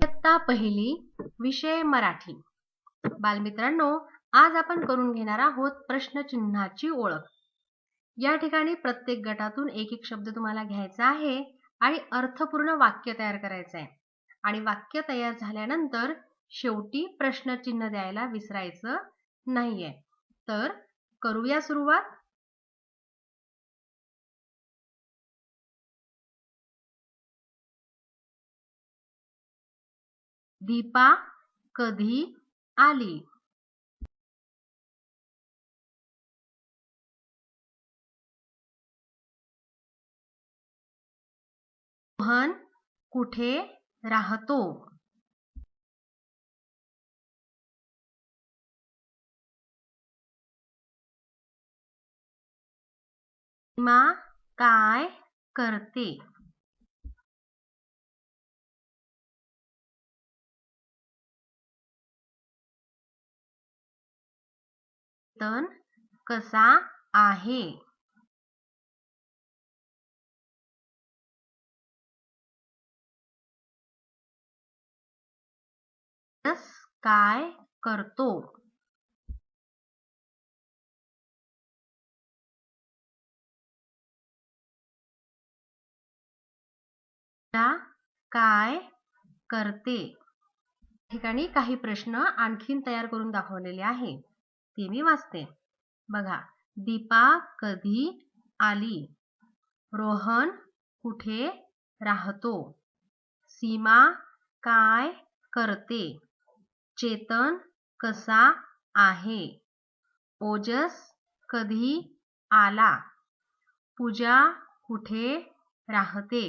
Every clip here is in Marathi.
इयत्ता पहिली विषय मराठी. बालमित्रांनो आज आपण करून घेणार आहोत प्रश्नचिन्हाची ओळख. या ठिकाणी प्रत्येक गटातून एक एक शब्द तुम्हाला घ्यायचा आहे आणि अर्थपूर्ण वाक्य तयार करायचं आहे आणि वाक्य तयार झाल्यानंतर शेवटी प्रश्नचिन्ह द्यायला विसरायचं नाहीये. तर करूया सुरुवात. दीपा कधी आली? मोहन कुठे राहतो? मा काय करते? तन कसा आहे? काय करतो? काय करते? ठिकाणी काही प्रश्न आणखीन तयार करून दाखवलेले आहे. ते मी वाचते. बघा दीपा कधी आली? रोहन कुठे राहतो? सीमा काय करते? चेतन कसा आहे? ओजस कधी आला? पूजा कुठे राहते?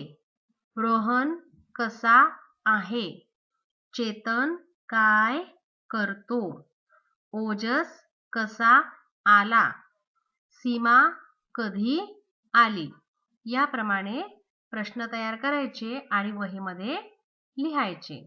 रोहन कसा आहे? चेतन काय करतो? ओजस कसा आला? सीमा कधी आली? याप्रमाणे प्रश्न तयार करायचे आणि वहीमध्ये लिहायचे.